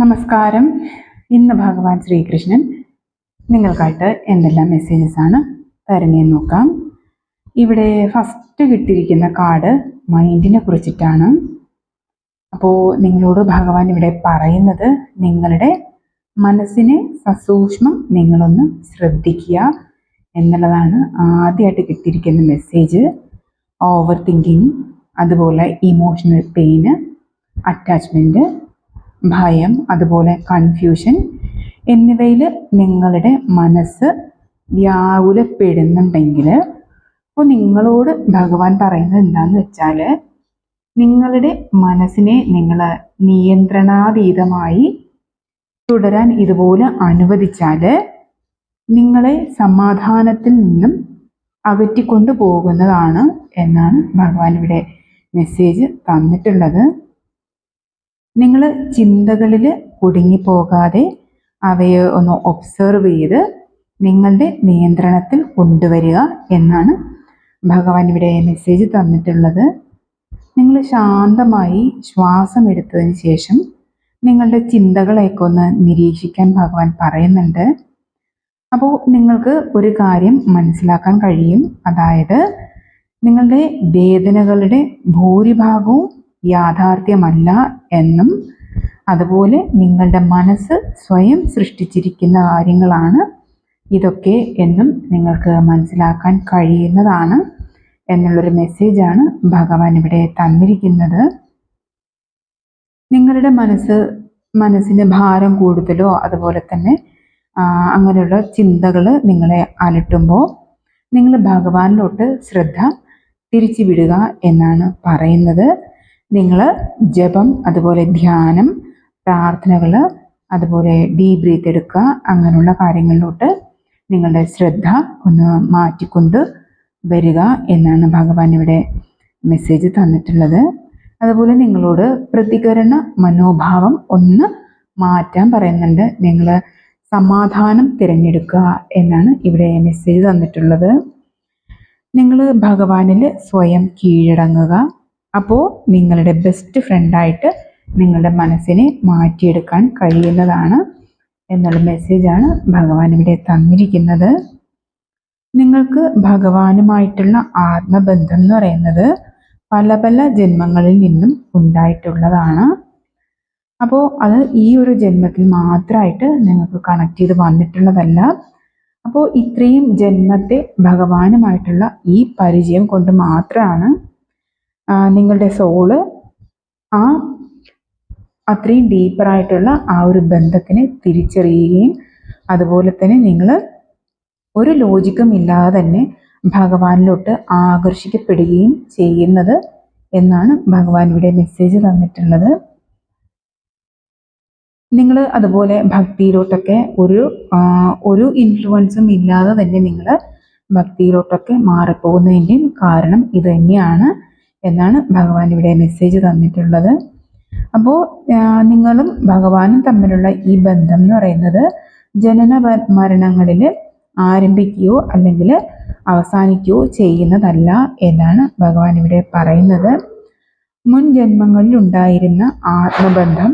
നമസ്കാരം. ഇന്ന് ഭഗവാൻ ശ്രീകൃഷ്ണൻ നിങ്ങൾക്കായിട്ട് എന്തെല്ലാം മെസ്സേജസ് ആണ് തരുന്നതെന്ന് നോക്കാം. ഇവിടെ ഫസ്റ്റ് കിട്ടിയിരിക്കുന്ന കാർഡ് മൈൻഡിനെ കുറിച്ചിട്ടാണ്. അപ്പോൾ നിങ്ങളോട് ഭഗവാൻ ഇവിടെ പറയുന്നത് നിങ്ങളുടെ മനസ്സിനെ സസൂക്ഷ്മം നിങ്ങളൊന്ന് ശ്രദ്ധിക്കുക എന്നുള്ളതാണ് ആദ്യമായിട്ട് കിട്ടിയിരിക്കുന്ന മെസ്സേജ് ഓവർ തിങ്കിങ് അതുപോലെ ഇമോഷണൽ പെയിന് അറ്റാച്ച്മെന്റ് ഭയം അതുപോലെ കൺഫ്യൂഷൻ എന്നിവയിൽ നിങ്ങളുടെ മനസ്സ് വ്യാകുലപ്പെടുന്നുണ്ടെങ്കിൽ അപ്പോൾ നിങ്ങളോട് ഭഗവാൻ പറയുന്നത് എന്താണെന്ന് വെച്ചാൽ നിങ്ങളുടെ മനസ്സിനെ നിങ്ങൾ നിയന്ത്രണാതീതമായി തുടരാൻ ഇതുപോലെ അനുവദിച്ചാൽ നിങ്ങളെ സമാധാനത്തിൽ നിന്നും അകറ്റിക്കൊണ്ടു പോകുന്നതാണ് എന്നാണ് ഭഗവാൻ ഇവിടെ മെസ്സേജ് തന്നിട്ടുള്ളത്. നിങ്ങൾ ചിന്തകളിൽ കുടുങ്ങിപ്പോകാതെ അവയെ ഒന്ന് ഒബ്സർവ് ചെയ്ത് നിങ്ങളുടെ നിയന്ത്രണത്തിൽ കൊണ്ടുവരിക എന്നാണ് ഭഗവാൻ ഇവിടെ മെസ്സേജ് തന്നിട്ടുള്ളത്. നിങ്ങൾ ശാന്തമായി ശ്വാസം എടുത്തതിന് ശേഷം നിങ്ങളുടെ ചിന്തകളെയൊക്കെ ഒന്ന് നിരീക്ഷിക്കാൻ ഭഗവാൻ പറയുന്നുണ്ട്. അപ്പോൾ നിങ്ങൾക്ക് ഒരു കാര്യം മനസ്സിലാക്കാൻ കഴിയും. അതായത് നിങ്ങളുടെ വേദനകളുടെ ഭൂരിഭാഗവും യാഥാർത്ഥ്യമല്ല എന്നും അതുപോലെ നിങ്ങളുടെ മനസ്സ് സ്വയം സൃഷ്ടിച്ചിരിക്കുന്ന കാര്യങ്ങളാണ് ഇതൊക്കെ എന്നും നിങ്ങൾക്ക് മനസ്സിലാക്കാൻ കഴിയുന്നതാണ് എന്നുള്ളൊരു മെസ്സേജാണ് ഭഗവാൻ ഇവിടെ തന്നിരിക്കുന്നത്. നിങ്ങളുടെ മനസ്സ് മനസ്സിന് ഭാരം കൂടുതലോ അതുപോലെ തന്നെ അങ്ങനെയുള്ള ചിന്തകൾ നിങ്ങളെ അലട്ടുമ്പോൾ നിങ്ങൾ ഭഗവാനിലോട്ട് ശ്രദ്ധ തിരിച്ചു വിടുക എന്നാണ് പറയുന്നത്. നിങ്ങൾ ജപം അതുപോലെ ധ്യാനം പ്രാർത്ഥനകൾ അതുപോലെ ഡീപ് ബ്രീത്ത് എടുക്കുക അങ്ങനെയുള്ള കാര്യങ്ങളിലോട്ട് നിങ്ങളുടെ ശ്രദ്ധ ഒന്ന് മാറ്റിക്കൊണ്ട് വരിക എന്നാണ് ഭഗവാൻ ഇവിടെ മെസ്സേജ് തന്നിട്ടുള്ളത്. അതുപോലെ നിങ്ങളോട് പ്രതികരണ മനോഭാവം ഒന്ന് മാറ്റാൻ പറയുന്നുണ്ട്. നിങ്ങൾ സമാധാനം തിരഞ്ഞെടുക്കുക എന്നാണ് ഇവിടെ മെസ്സേജ് തന്നിട്ടുള്ളത്. നിങ്ങൾ ഭഗവാനിൽ സ്വയം കീഴടങ്ങുക. അപ്പോൾ നിങ്ങളുടെ ബെസ്റ്റ് ഫ്രണ്ടായിട്ട് നിങ്ങളുടെ മനസ്സിനെ മാറ്റിയെടുക്കാൻ കഴിയുന്നതാണ് എന്നുള്ള മെസ്സേജാണ് ഭഗവാൻ ഇവിടെ തന്നിരിക്കുന്നത്. നിങ്ങൾക്ക് ഭഗവാനുമായിട്ടുള്ള ആത്മബന്ധം എന്ന് പറയുന്നത് പല പല ജന്മങ്ങളിൽ നിന്നും ഉണ്ടായിട്ടുള്ളതാണ്. അപ്പോൾ അത് ഈ ഒരു ജന്മത്തിൽ മാത്രമായിട്ട് നിങ്ങൾക്ക് കണക്ട് ചെയ്ത് വന്നിട്ടുള്ളതല്ല. അപ്പോൾ ഇത്രയും ജന്മത്തെ ഭഗവാനുമായിട്ടുള്ള ഈ പരിചയം കൊണ്ട് മാത്രമാണ് നിങ്ങളുടെ സോൾ ആ അത്രയും ഡീപ്പറായിട്ടുള്ള ആ ഒരു ബന്ധത്തിനെ തിരിച്ചറിയുകയും അതുപോലെ തന്നെ നിങ്ങൾ ഒരു ലോജിക്കും ഇല്ലാതെ തന്നെ ഭഗവാനിലോട്ട് ആകർഷിക്കപ്പെടുകയും ചെയ്യുന്നത് എന്നാണ് ഭഗവാൻ ഇവിടെ മെസ്സേജ് തന്നിട്ടുള്ളത്. നിങ്ങൾ അതുപോലെ ഭക്തിയിലോട്ടൊക്കെ ഒരു ഒരു ഇൻഫ്ലുവൻസും ഇല്ലാതെ തന്നെ നിങ്ങൾ ഭക്തിയിലോട്ടൊക്കെ മാറിപ്പോകുന്നതിന്റെയും കാരണം ഇത് തന്നെയാണ്. എന്നാണ് ഭഗവാൻ ഇവിടെ മെസ്സേജ് തന്നിട്ടുള്ളത്. അപ്പോൾ നിങ്ങളും ഭഗവാനും തമ്മിലുള്ള ഈ ബന്ധം എന്ന് പറയുന്നത് ജനന മരണങ്ങളിൽ ആരംഭിക്കുകയോ അല്ലെങ്കിൽ അവസാനിക്കുകയോ ചെയ്യുന്നതല്ല എന്നാണ് ഭഗവാൻ ഇവിടെ പറയുന്നത്. മുൻ ജന്മങ്ങളിൽ ഉണ്ടായിരുന്ന ആത്മബന്ധം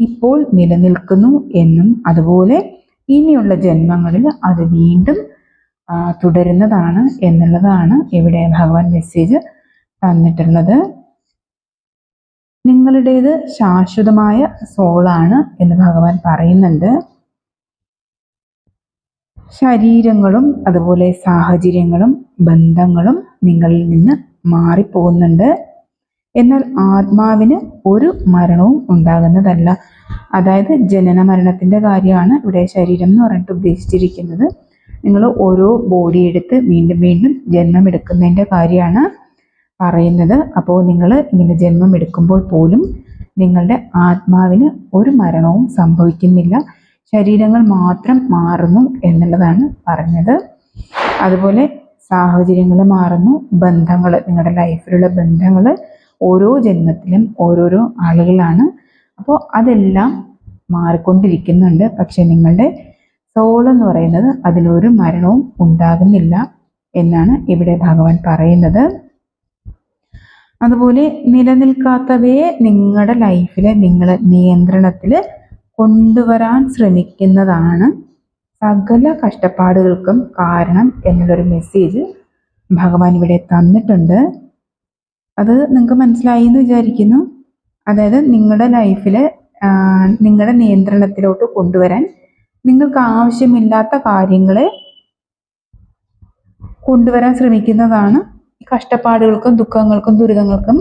ഇപ്പോൾ നിലനിൽക്കുന്നു എന്നും അതുപോലെ ഇനിയുള്ള ജന്മങ്ങളിൽ അത് വീണ്ടും തുടരുന്നതാണ് എന്നുള്ളതാണ് ഇവിടെ ഭഗവാൻ മെസ്സേജ് തന്നിട്ടുള്ളത് നിങ്ങളുടേത് ശാശ്വതമായ സോളാണ് എന്ന് ഭഗവാൻ പറയുന്നുണ്ട്. ശരീരങ്ങളും അതുപോലെ സാഹചര്യങ്ങളും ബന്ധങ്ങളും നിങ്ങളിൽ നിന്ന് മാറിപ്പോകുന്നുണ്ട്. എന്നാൽ ആത്മാവിന് ഒരു മരണവും ഉണ്ടാകുന്നതല്ല. അതായത് ജനന മരണത്തിന്റെ കാര്യമാണ് ഇവിടെ ശരീരം എന്ന് പറഞ്ഞിട്ട് ഉദ്ദേശിച്ചിരിക്കുന്നത്. നിങ്ങൾ ഓരോ ബോഡി എടുത്ത് വീണ്ടും വീണ്ടും ജന്മം എടുക്കുന്നതിന്റെ കാര്യമാണ്. പറയുന്നത്. അപ്പോൾ നിങ്ങൾ ഇങ്ങനെ ജന്മം എടുക്കുമ്പോൾ പോലും നിങ്ങളുടെ ആത്മാവിന് ഒരു മരണവും സംഭവിക്കുന്നില്ല. ശരീരങ്ങൾ മാത്രം മാറുന്നു എന്നുള്ളതാണ് പറഞ്ഞത്. അതുപോലെ സാഹചര്യങ്ങൾ മാറുന്നു. ബന്ധങ്ങൾ നിങ്ങളുടെ ലൈഫിലുള്ള ബന്ധങ്ങൾ ഓരോ ജന്മത്തിലും ഓരോരോ ആളുകളാണ്. അപ്പോൾ അതെല്ലാം മാറിക്കൊണ്ടിരിക്കുന്നുണ്ട്. പക്ഷെ നിങ്ങളുടെ സോൾ എന്ന് പറയുന്നത് അതിലൊരു മരണവും ഉണ്ടാകുന്നില്ല എന്നാണ് ഇവിടെ ഭഗവാൻ പറയുന്നത്. അതുപോലെ നിലനിൽക്കാത്തവയെ നിങ്ങളുടെ ലൈഫിൽ നിങ്ങൾ നിയന്ത്രണത്തിൽ കൊണ്ടുവരാൻ ശ്രമിക്കുന്നതാണ് സകല കഷ്ടപ്പാടുകൾക്കും കാരണം എന്നുള്ളൊരു മെസ്സേജ് ഭഗവാൻ ഇവിടെ തന്നിട്ടുണ്ട്. അത് നിങ്ങൾക്ക് മനസ്സിലായി എന്ന് വിചാരിക്കുന്നു. അതായത് നിങ്ങളുടെ ലൈഫിൽ നിങ്ങളുടെ നിയന്ത്രണത്തിലോട്ട് കൊണ്ടുവരാൻ നിങ്ങൾക്ക് ആവശ്യമില്ലാത്ത കാര്യങ്ങളെ കൊണ്ടുവരാൻ ശ്രമിക്കുന്നതാണ് കഷ്ടപ്പാടുകൾക്കും ദുഃഖങ്ങൾക്കും ദുരിതങ്ങൾക്കും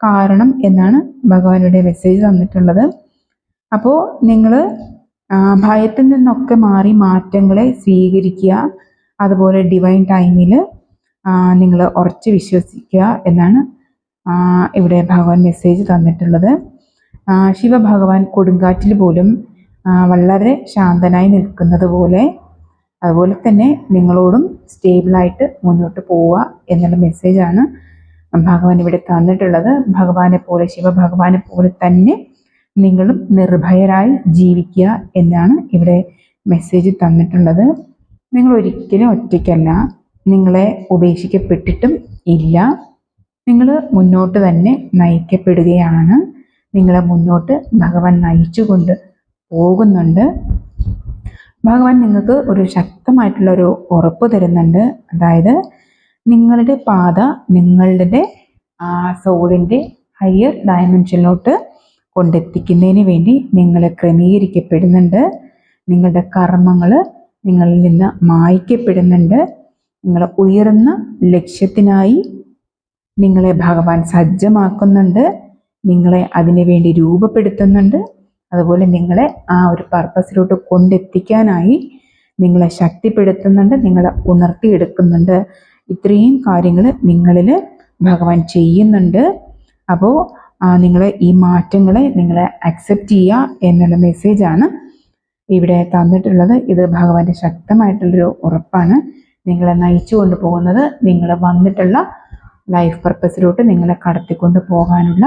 കാരണം എന്നാണ് ഭഗവാനുടെ മെസ്സേജ് തന്നിട്ടുള്ളത്. അപ്പോൾ നിങ്ങൾ ഭയത്തിൽ നിന്നൊക്കെ മാറി മാറ്റങ്ങളെ സ്വീകരിക്കുക. അതുപോലെ ഡിവൈൻ ടൈമിൽ നിങ്ങൾ ഉറച്ച് വിശ്വസിക്കുക എന്നാണ് ഇവിടെ ഭഗവാൻ മെസ്സേജ് തന്നിട്ടുള്ളത്. ശിവഭഗവാൻ കൊടുങ്കാറ്റിൽ പോലും വളരെ ശാന്തനായി നിൽക്കുന്നത് പോലെ അതുപോലെ തന്നെ നിങ്ങളോടും സ്റ്റേബിളായിട്ട് മുന്നോട്ട് പോവുക എന്നുള്ള മെസ്സേജാണ് ഭഗവാൻ ഇവിടെ തന്നിട്ടുള്ളത്. ഭഗവാനെ പോലെ ശിവഭഗവാനെ പോലെ തന്നെ നിങ്ങളും നിർഭയരായി ജീവിക്കുക എന്നാണ് ഇവിടെ മെസ്സേജ് തന്നിട്ടുള്ളത്. നിങ്ങൾ ഒരിക്കലും ഒറ്റയ്ക്കല്ല. നിങ്ങളെ ഉപേക്ഷിക്കപ്പെട്ടിട്ടും ഇല്ല. നിങ്ങൾ മുന്നോട്ട് തന്നെ നയിക്കപ്പെടുകയാണ്. നിങ്ങളെ മുന്നോട്ട് ഭഗവാൻ നയിച്ചുകൊണ്ട് പോകുന്നുണ്ട്. ഭഗവാൻ നിങ്ങൾക്ക് ഒരു ശക്തമായിട്ടുള്ള ഒരു ഉറപ്പ് തരുന്നുണ്ട്. അതായത് നിങ്ങളുടെ പാത നിങ്ങളുടെ ആ സോളിന്റെ ഹയർ ഡയമെൻഷനിലോട്ട് കൊണ്ടെത്തിക്കുന്നതിന് വേണ്ടി നിങ്ങൾ ക്രമീകരിക്കപ്പെടുന്നുണ്ട്. നിങ്ങളുടെ കർമ്മങ്ങൾ നിങ്ങളിൽ നിന്ന് മായ്ക്കപ്പെടുന്നുണ്ട്. നിങ്ങൾ ഉയർന്ന ലക്ഷ്യത്തിനായി നിങ്ങളെ ഭഗവാൻ സജ്ജമാക്കുന്നുണ്ട്. നിങ്ങളെ അതിനു വേണ്ടി രൂപപ്പെടുത്തുന്നുണ്ട്. അതുപോലെ നിങ്ങളെ ആ ഒരു പർപ്പസിലോട്ട് കൊണ്ടെത്തിക്കാനായി നിങ്ങളെ ശക്തിപ്പെടുത്തുന്നുണ്ട് നിങ്ങളെ ഉണർത്തിയെടുക്കുന്നുണ്ട്. ഇത്രയും കാര്യങ്ങൾ നിങ്ങളിൽ ഭഗവാൻ ചെയ്യുന്നുണ്ട്. അപ്പോൾ നിങ്ങൾ ഈ മാറ്റങ്ങളെ നിങ്ങളെ അക്സെപ്റ്റ് ചെയ്യുക എന്നുള്ള മെസ്സേജാണ് ഇവിടെ തന്നിട്ടുള്ളത്. ഇത് ഭഗവാന്റെ ശക്തമായിട്ടുള്ളൊരു ഉറപ്പാണ്. നിങ്ങളെ നയിച്ചു കൊണ്ടുപോകുന്നത് നിങ്ങൾ വന്നിട്ടുള്ള ലൈഫ് പർപ്പസിലോട്ട് നിങ്ങളെ കടത്തിക്കൊണ്ട് പോകാനുള്ള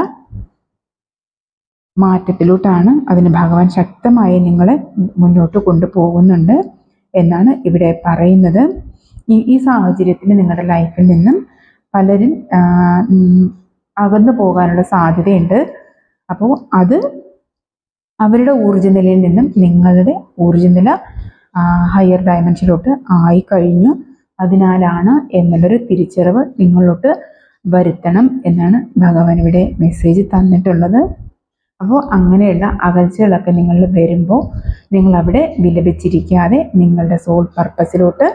മാറ്റത്തിലോട്ടാണ് അതിന് ഭഗവാൻ ശക്തമായി നിങ്ങളെ മുന്നോട്ട് കൊണ്ടുപോകുന്നുണ്ട് എന്നാണ് ഇവിടെ പറയുന്നത്. ഈ ഈ സാഹചര്യത്തിൽ നിങ്ങളുടെ ലൈഫിൽ നിന്നും പലരും അകന്നു പോകാനുള്ള സാധ്യതയുണ്ട്. അപ്പോൾ അത് അവരുടെ ഊർജ നിലയിൽ നിന്നും നിങ്ങളുടെ ഊർജ നില ഹയർ ഡയമെൻഷനിലോട്ട് ആയി കഴിഞ്ഞു അതിനാലാണ് എന്നുള്ളൊരു തിരിച്ചറിവ് നിങ്ങളിലോട്ട് വരുത്തണം എന്നാണ് ഭഗവാൻ ഇവിടെ മെസ്സേജ് തന്നിട്ടുള്ളത്. അപ്പോൾ അങ്ങനെയുള്ള അകൽച്ചകളൊക്കെ നിങ്ങളിൽ വരുമ്പോൾ നിങ്ങൾ അവിടെ വിലപിച്ചിരിക്കാതെ നിങ്ങളുടെ സോൾ പർപ്പസിലോട്ട്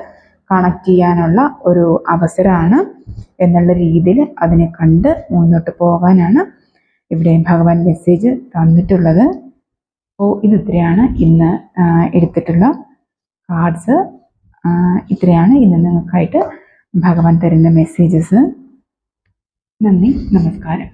കണക്ട് ചെയ്യാനുള്ള ഒരു അവസരമാണ് എന്നുള്ള രീതിയിൽ അതിനെ കണ്ട് മുന്നോട്ട് പോകാനാണ് ഇവിടെ ഭഗവാൻ മെസ്സേജ് തന്നിട്ടുള്ളത്. അപ്പോൾ ഇത് ഇത്രയാണ് ഇന്ന് എടുത്തിട്ടുള്ള കാർഡ്സ് ഇത്രയാണ് ഇന്ന് നിങ്ങൾക്കായിട്ട് ഭഗവാൻ തരുന്ന മെസ്സേജസ് നന്ദി നമസ്കാരം.